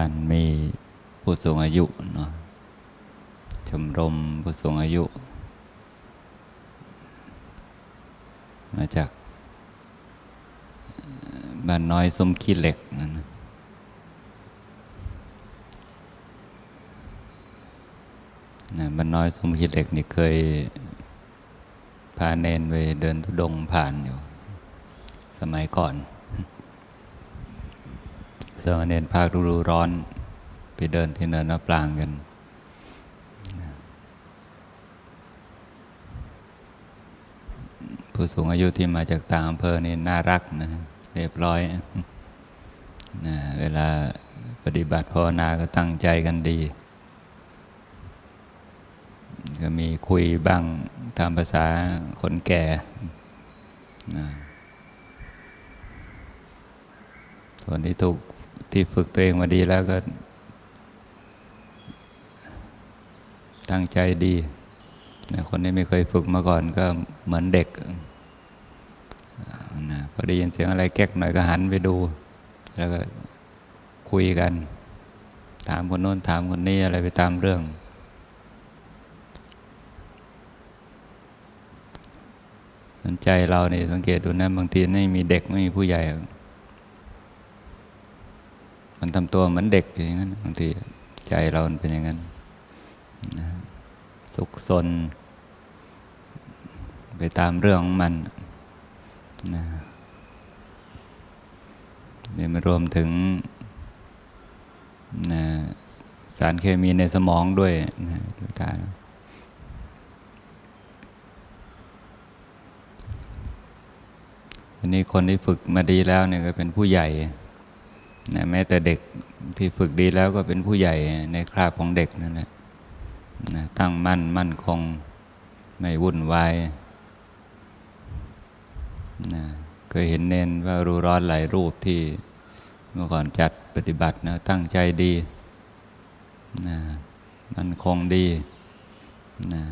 านมีผู้สูงอายุเนาะชมรมผู้สูงอายุ มาจากบ้านน้อยสมขี้เหล็กนะนะบ้านน้อยสมขี้เหล็กนี่เคยพาเนนไปเดินทุดงผ่านอยู่ สมัยก่อน สมเณรภาคฤดูร้อน ไปเดินที่เนินมะปรางกันผู้สูงอายุที่มาจากต่างอำเภอนี่น่ารักนะเรียบร้อยนะเวลาปฏิบัติภาวนาก็ตั้งใจกันดี ก็มีคุยบ้างตามภาษาคนแก่นะส่วนที่ถูก ที่ฝึกตัวเองมาดีแล้วก็ ตั้งใจดีนะคนที่ไม่เคยฝึกมาก่อนก็เหมือนเด็กนะพอได้ยินเสียงอะไรแก๊กหน่อยก็หันไปดู แล้วก็คุยกัน ถามคนโน้นถามคนนี้อะไรไปตามเรื่องสนใจเราเนี่ยสังเกตดูนะบางทีไม่มีเด็กไม่มีผู้ใหญ่ มันทำตัวเหมือนเด็กอย่างนั้นบางทีใจเราเป็นอย่างนั้นนะสุขสน ไปตามเรื่องของมันนะนี่มารวมถึงนะสารเคมีในสมองด้วยนะทุกท่านนี้คนที่ฝึกมาดีแล้วเนี่ยก็เป็นผู้ใหญ่ นะแม้แต่เด็กที่ฝึกดีแล้วก็เป็นผู้ใหญ่ในคราบของเด็กนั่นแหละนะตั้งมั่นมั่นคงไม่วุ่นวายนะเคยเห็นเน้นว่ารู้ร้อนหลายรูปที่เมื่อก่อนจัดปฏิบัตินะตั้งใจดีนะมันคงดีนะ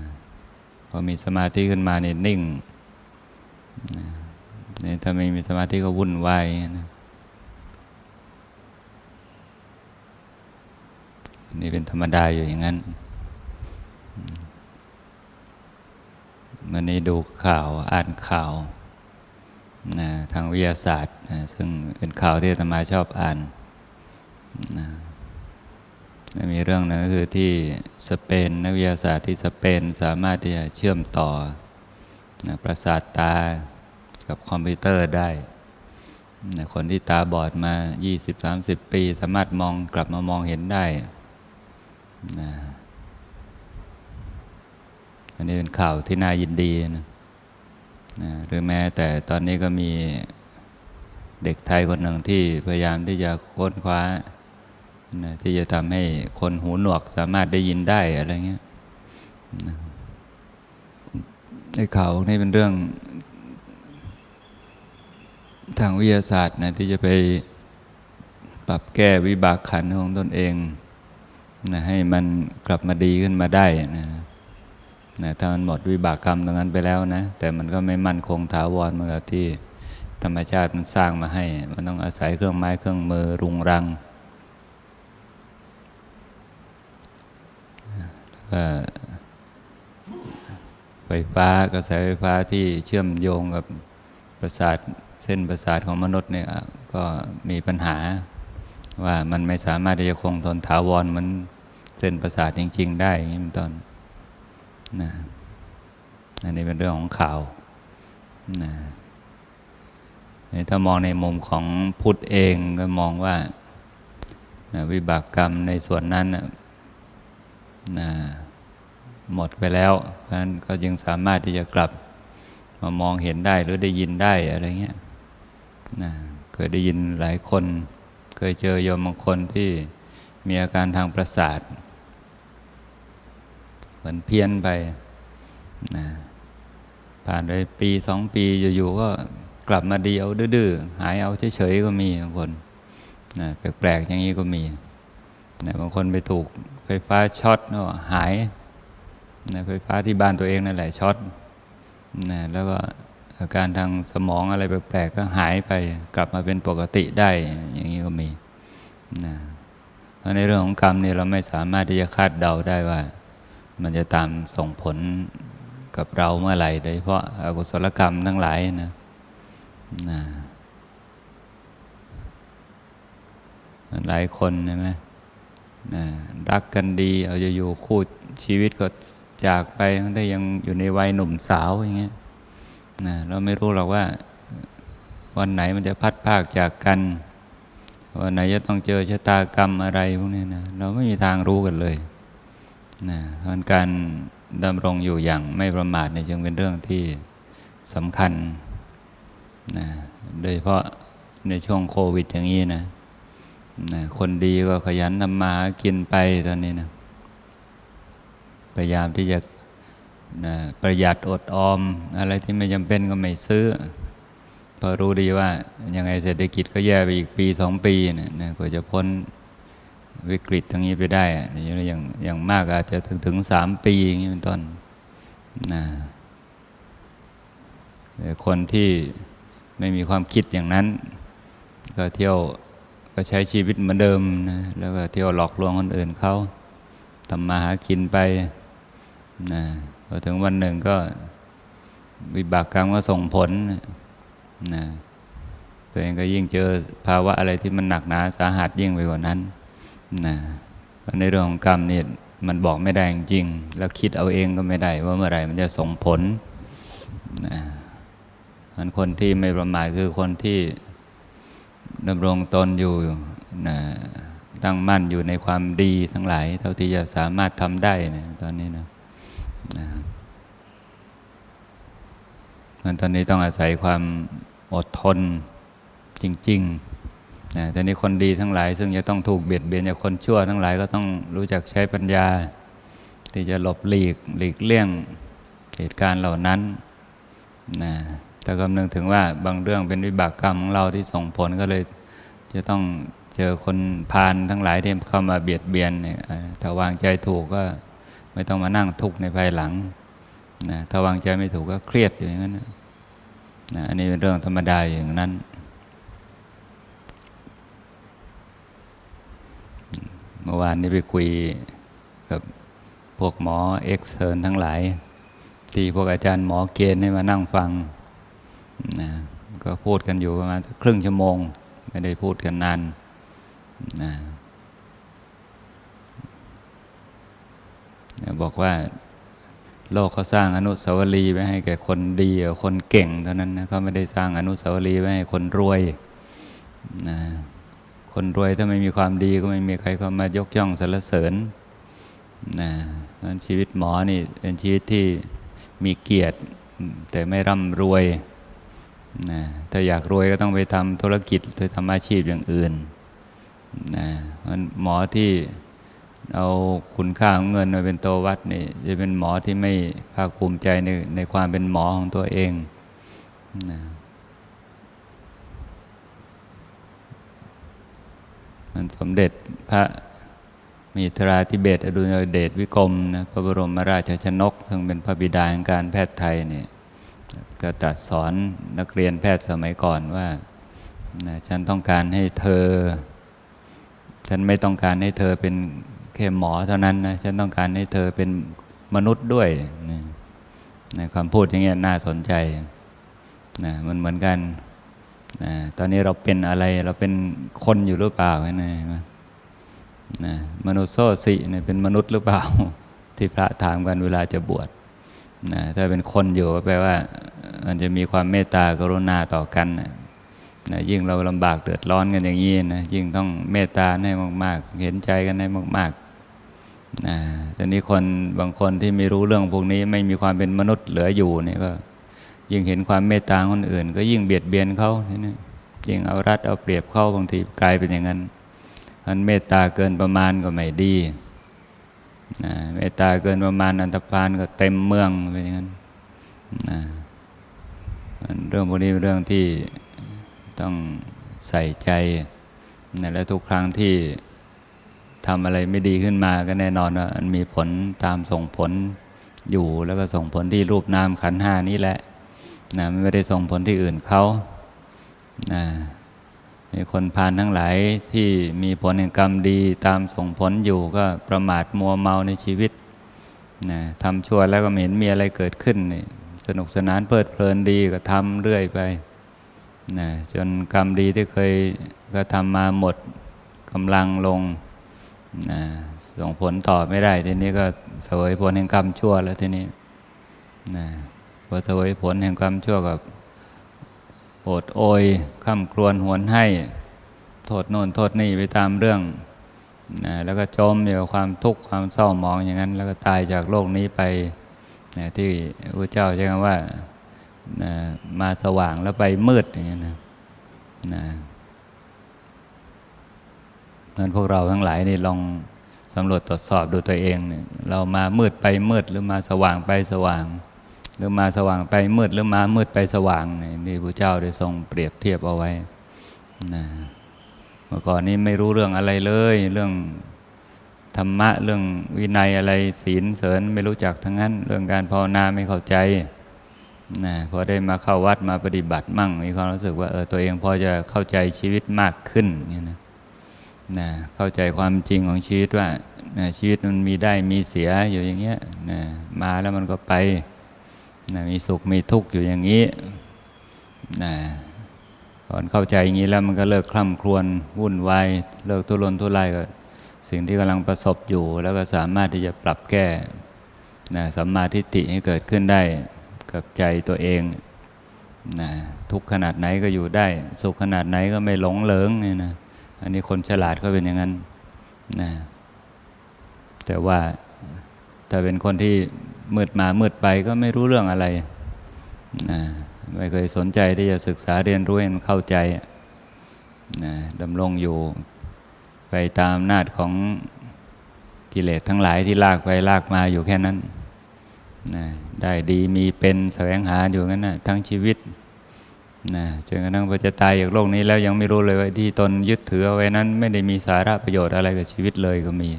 พอมีสมาธิขึ้นมาเนี่ยนิ่งนี่ถ้าไม่มีสมาธิก็วุ่นวายนะ นี่เป็นธรรมดาอยู่อย่างนั้นมวันนี้ดูข่าวอ่านข่าวนะทางวิทยาศาสตร์นะซึ่งเป็นข่าวที่อาตมาชอบอ่านนะมีเรื่องหนึงก็คือที่สเปนนักวิทยาศาสตร์ที่สเปนสามารถที่จะเชื่อมต่อนะประสาทตากับคอมพิวเตอร์ได้นะคนที่ตาบอดมา 20-30 ปี สามารถมองกลับมามองเห็นได้ นะอันนี้เป็นข่าวที่น่ายินดีนะนะหรือแม้แต่ตอนนี้ก็มีเด็กไทยคนหนึ่งที่พยายามที่จะค้นคว้านะที่จะทำให้คนหูหนวกสามารถได้ยินได้อะไรเงี้ยนะในข่าวนี่เป็นเรื่องทางวิทยาศาสตร์นะที่จะไปปรับแก้วิบากขันของตนเอง นะให้มันกลับมาดีขึ้นมาได้นะนะถ้ามันหมดวิบากกรรมตรงนั้นไปแล้วนะ แต่มันก็ไม่มั่นคงถาวรเหมือนกับที่ธรรมชาติมันสร้างมาให้ มันต้องอาศัยเครื่องไม้เครื่องมือรุงรังก็ไฟฟ้ากระแสไฟฟ้าที่เชื่อมโยงกับประสาทเส้นประสาทของมนุษย์เนี่ยก็มีปัญหาว่ามันไม่สามารถที่จะคงทนถาวรเหมัน เส้นประสาทจริง ๆ ได้อย่างนี้เป็นต้นนะอันนี้เป็นเรื่องของข่าวนะนี่ถ้ามองในมุมของพุทธเองก็มองว่านะวิบากกรรมในส่วนนั้นนะหมดไปแล้วเพราะนั้นก็ยังสามารถที่จะกลับมามองเห็นได้หรือได้ยินได้อะไรเงี้ยนะเคยได้ยินหลายคน เคยเจอโยมบางคนที่มีอาการทางประสาท มือนเพี้ยนไปนะผ่านไปปีสองปีอยู่ๆก็กลับมาดีเอาดื้อๆหายเอาเฉยๆก็มีบางคนนะแปลกๆอย่างนี้ก็มีนะบางคนไปถูกไฟฟ้าช็อตก็หายนะไฟฟ้าที่บ้านตัวเองนั่นแหละช็อตนะแล้วก็อาการทางสมองอะไรแปลกๆก็หายไปกลับมาเป็นปกติได้อย่างนี้ก็มีนะเพราะราะในเรื่องของกรรมเนี่ยเราไม่สามารถที่จะคาดเดาได้ว่า มันจะตามส่งผลกับเราเมื่อไหร่โดยเฉพาะอกุศลกรรมทั้งหลายนะนะหลายคนใช่ไหมนะรักกันดี เอาจะอยู่คู่ชีวิตก็จากไปทั้งที่ยังอยู่ในวัยหนุ่มสาวอย่างเงี้ยนะเราไม่รู้หรอกว่า วันไหนมันจะพัดภาคจากกัน วันไหนจะต้องเจอชะตากรรมอะไรพวกนี้นะเราไม่มีทางรู้กันเลย นะเพราะการดำรงอยู่อย่างไม่ประมาทเนี่ยจึงเป็นเรื่องที่สำคัญนะโดยเฉพาะในช่วงโควิดอย่างนี้นะนะคนดีก็ขยันทำมาหากินไปตอนนี้นะพยายามที่จะนะประหยัดอดออม อะไรที่ไม่จำเป็นก็ไม่ซื้อเพอรู้ดีว่ายังไงเศรษฐกิจก็แย่ไปอีกปีสองปีเนี่ยนะกว่าจะพ้น วิกฤตทั้งนี้ไปได้อะอย่างอย่างมากอาจจะถึงถึงสามปีอย่างนี้เป็นต้นนะคนที่ไม่มีความคิดอย่างนั้น ก็เที่ยวก็ใช้ชีวิตเหมือนเดิมนะแล้วก็เที่ยวหลอกลวงคนอื่นเขาทำมาหากินไปนะพอถึงวันหนึ่งก็วิบากกรรมก็ส่งผลนะตัวเองก็ยิ่งเจอภาวะอะไรที่มันหนักหนาสาหัสยิ่งไปกว่านั้น นะในเรื่องของกรรมนี่มันบอกไม่ได้จริง แล้วคิดเอาเองก็ไม่ได้ ว่าเมื่อไหร่มันจะส่งผลนะมันคนที่ไม่ประมาทคือคนที่ดำรงตนอยู่นะตั้งมั่นอยู่ในความดีทั้งหลาย เท่าที่จะสามารถทำได้นะตอนนี้นะนะมันตอนนี้ต้องอาศัยความอดทนจริง ๆ นะแต่นี้คนดีทั้งหลาย ซึ่งจะต้องถูกเบียดเบียนจากคนชั่วทั้งหลายก็ต้องรู้จักใช้ปัญญา ที่จะหลบหลีกหลีกเลี่ยงเหตุการณ์เหล่านั้นนะแต่คำนึงถึงว่าบางเรื่องเป็นวิบากกรรมของเราที่ส่งผลก็เลยจะต้องเจอคนพาลทั้งหลายที่เข้ามาเบียดเบียนเนี่ยถ้าวางใจถูกก็ไม่ต้องมานั่งทุกข์ในภายหลังนะถ้าวางใจไม่ถูกก็เครียดอยู่อย่างนั้นนะอันนี้เป็นเรื่องธรรมดาอย่างนั้น เมื่อวานนี้ไปคุยกับพวกหมอเอ็กเซิร์นทั้งหลาย ที่พวกอาจารย์หมอเกณฑ์ให้มานั่งฟังนะก็พูดกันอยู่ประมาณสักครึ่งชั่วโมง ไม่ได้พูดกันนานนะบอกว่าโลกเขาสร้างอนุสาวรีย์ไว้ให้แก่คนดีคนเก่งเท่านั้นนะเขาไม่ได้สร้างอนุสาวรีย์ไว้ให้คนรวยนะ คนรวยถ้าไม่มีความดีก็ไม่มีใครเข้ามายกย่องสรรเสริญนะนั้นชีวิตหมอนี่เป็นชีวิตที่มีเกียรติ แต่ไม่ร่ำรวยนะถ้าอยากรวยก็ต้องไปทำธุรกิจไปทำอาชีพอย่างอื่นนะเพราะฉะนั้นหมอที่เอาคุณค่าของเงินมาเป็นตัววัดนี่จะเป็นหมอที่ไม่ภาคภูมิใจในในความเป็นหมอของตัวเองนะ มันสมเด็จพระมีทราธิเบศอดุลยเดชวิกรมนะพระบรมราชชนก ซึ่งเป็นพระบิดาแห่งการแพทย์ไทยเนี่ยก็ตรัสสอนนักเรียนแพทย์สมัยก่อนว่าฉันต้องการให้เธอ ฉันไม่ต้องการให้เธอเป็นแค่หมอเท่านั้นนะฉันต้องการให้เธอเป็นมนุษย์ด้วยนะนะคำพูดอย่างเงี้ยน่าสนใจนะมันเหมือนกัน นะตอนนี้เราเป็นอะไรเราเป็นคนอยู่หรือเปล่านะนะมนุษย์โซสิเนี่ยเป็นมนุษย์หรือเปล่า ที่พระถามกันเวลาจะบวชนะถ้าเป็นคนอยู่ก็แปลว่า มันจะมีความเมตตากรุณาต่อกันนะนะยิ่งเราลำบากเดือดร้อนกันอย่างนี้นะยิ่งต้องเมตตาให้มากๆ เห็นใจกันให้มากๆนะแต่นี้คนบางคนที่ไม่รู้เรื่องพวกนี้ไม่มีความเป็นมนุษย์เหลืออยู่เนี่ยก็ ยิ่งเห็นความเมตตาคนอื่น ก็ยิ่งเบียดเบียนเขาทีนี้ยิ่งเอารัดเอาเปรียบเขาบางทีกลายเป็นอย่างนั้นอันเมตตาเกินประมาณก็ไม่ดีนะเมตตาเกินประมาณอันตรพานก็เต็มเมืองเป็นอย่างนั้นนะมันเรื่องพวกนี้เป็นเรื่องที่ต้องใส่ใจนะและทุกครั้งที่ทำอะไรไม่ดีขึ้นมาก็แน่นอนว่ามันมีผลตามส่งผลอยู่แล้วก็ส่งผลที่รูปนามขันห้านี้แหละ นะไม่ได้ส่งผลที่อื่นเขานะมีคนพาลทั้งหลายที่มีผลแห่งกรรมดีตามส่งผลอยู่ก็ประมาทมัวเมาในชีวิตนะทำชั่วแล้วก็ไม่เห็นมีอะไรเกิดขึ้น สนุกสนานเพลิดเพลินดีก็ทำเรื่อยไปนะจนกรรมดีที่เคยก็ทำมาหมดกำลังลงนะส่งผลต่อไม่ได้ ทีนี้ก็เสวยผลแห่งกรรมชั่วแล้วทีนี้นะ พอเสวยผลแห่งกรรมชั่วกับโอดโอยข้ามครวญหวนให้ โทษโน่นโทษนี่ไปตามเรื่องนะแล้วก็จมอยู่กับความทุกข์ความเศร้าหมองอย่างนั้น แล้วก็ตายจากโลกนี้ไปนะที่พระเจ้าใช้คำว่านะมาสว่างแล้วไปมืดอย่างนี้นะนะนั้นพวกเราทั้งหลายนี่ลองสำรวจตรวจสอบดูตัวเองเนี่ยเรามามืดไปมืดหรือมาสว่างไปสว่าง หรือมาสว่างไปมืดหรือมามืดไปสว่างนี่พระเจ้าได้ทรงเปรียบเทียบเอาไว้นะเมื่อก่อนนี้ไม่รู้เรื่องอะไรเลย เรื่องธรรมะเรื่องวินัยอะไรศีลเสริญไม่รู้จักทั้งนั้น เรื่องการภาวนาไม่เข้าใจนะพอได้มาเข้าวัดมาปฏิบัติมั่งมีความรู้สึกว่าเออตัวเองพอจะเข้าใจชีวิตมากขึ้นนี้นะนะเข้าใจความจริงของชีวิตว่านะชีวิตมันมีได้มีเสียอยู่อย่างเงี้ยนะมาแล้วมันก็ไป นะมีสุขมีทุกข์อยู่อย่างนี้นะก่อนเข้าใจอย่างนี้แล้วมันก็เลิกคล่ำครวญวุ่นวายเลิกทุรนทุรายกับสิ่งที่กำลังประสบอยู่ แล้วก็สามารถที่จะปรับแก้นะสัมมาทิฏฐิให้เกิดขึ้นได้กับใจตัวเองนะทุกขนาดไหนก็อยู่ได้ สุขขนาดไหนก็ไม่หลงเหลิงนี่นะอันนี้คนฉลาดก็เป็นอย่างนั้นนะแต่ว่าถ้าเป็นคนที่ มืดมามืดไปก็ไม่รู้เรื่องอะไรนะไม่เคยสนใจที่จะศึกษาเรียนรู้ให้มันเข้าใจนะดำรงอยู่ไปตามนาจของกิเลสทั้งหลายที่ลากไปลากมาอยู่แค่นั้นนะได้ดีมีเป็นแสวงหาอยู่งั้นนะทั้งชีวิตนะจนกระทั่งพอจะตายจากโลกนี้แล้วยังไม่รู้เลยว่าที่ตนยึดถือเอาไว้นั้น ไม่ได้มีสาระประโยชน์อะไรกับชีวิตเลยก็มี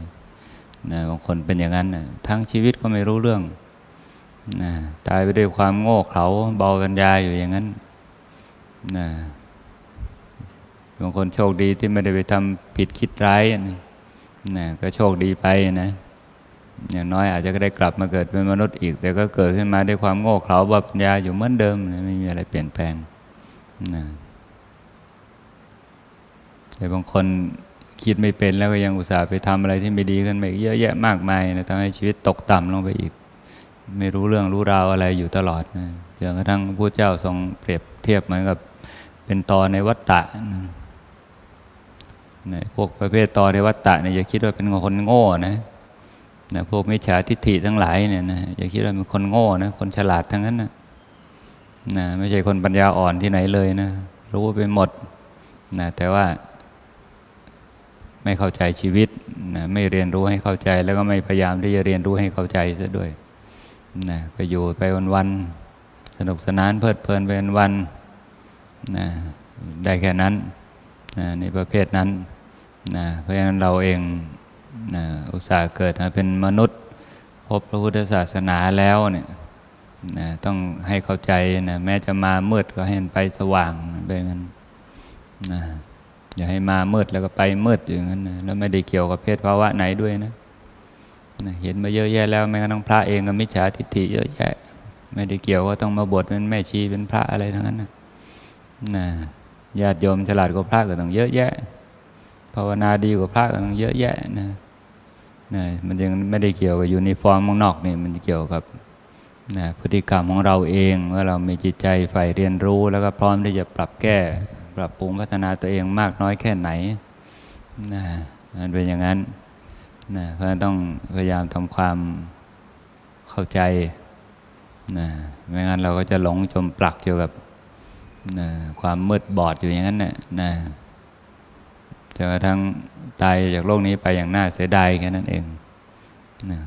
นะบางคนเป็นอย่างนั้นนะทั้งชีวิตก็ไม่รู้เรื่องนะตายไปด้วยความโง่เขลาเบาปัญญาอยู่อย่างนั้นนะบางคนโชคดีที่ไม่ได้ไปทำผิดคิดร้ายนะนะก็โชคดีไปนะ อย่างน้อยอาจจะได้กลับมาเกิดเป็นมนุษย์อีก แต่ก็เกิดขึ้นมาด้วยความโง่เขลาเบาปัญญาอยู่เหมือนเดิมนะไม่มีอะไรเปลี่ยนแปลงนะแต่บางคน คิดไม่เป็นแล้วก็ยังอุตส่าห์ไปทำอะไรที่ไม่ดีขึ้นมาอีกเยอะแยะมากมายนะทำให้ชีวิตตกต่ำลงไปอีก ไม่รู้เรื่องรู้ราวอะไรอยู่ตลอดนะจนกระทั่งพระเจ้าทรงเปรียบเทียบเหมือนกับเป็นตอในวัฏฏะนะนะพวกประเภทตอในวัฏฏะเนี่ยอย่าคิดว่าเป็นคนโง่นะนะพวกมิจฉาทิฏฐิทั้งหลายเนี่ยนะอย่าคิดว่าเป็นคนโง่นะคนฉลาดทั้งนั้นนะนะไม่ใช่คนปัญญาอ่อนที่ไหนเลยนะรู้ไปหมดนะแต่ว่า ไม่เข้าใจชีวิตนะไม่เรียนรู้ให้เข้าใจ แล้วก็ไม่พยายามที่จะเรียนรู้ให้เข้าใจซะด้วยนะก็อยู่ไปวันๆสนุกสนานเพลิดเพลินไปวันๆนะได้แค่นั้นนะในประเภทนั้นนะเพราะฉะนั้นเราเองนะอุตส่าห์เกิดมาเป็นมนุษย์ พบพระพุทธศาสนาแล้วเนี่ยนะต้องให้เข้าใจนะแม้จะมามืดก็ให้มันไปสว่างเป็นงั้นนะ อย่าให้มามืดแล้วก็ไปมืดอย่างนั้นนะแล้วไม่ได้เกี่ยวกับเพศภาวะไหนด้วยนะนะเห็นมาเยอะแยะแล้วแม้กระทั่งพระเองก็มิจฉาทิฏฐิเยอะแยะ ไม่ได้เกี่ยวว่าต้องมาบวชเป็นแม่ชีเป็นพระอะไรทั้งนั้นนะนะญาติโยมฉลาดกว่าพระก็ต้องเยอะแยะ ภาวนาดีกว่าพระก็ต้องเยอะแยะนะนะมันยังไม่ได้เกี่ยวกับยูนิฟอร์มข้างนอกนี่มันเกี่ยวกับนะพฤติกรรมของเราเองว่าเรามีจิตใจใฝ่เรียนรู้แล้วก็พร้อมที่จะปรับแก้ ปรับปรุงพัฒนาตัวเองมากน้อยแค่ไหนนะมันเป็นอย่างนั้นนะเพราะฉะนั้นต้องพยายามทำความเข้าใจนะไม่งั้นเราก็จะหลงจมปลักอยู่กับนะความมืดบอดอยู่อย่างนั้นนะนะจนกระทั่งตายจากโลกนี้ไปอย่างน่าเสียดายแค่นั้นเองนะ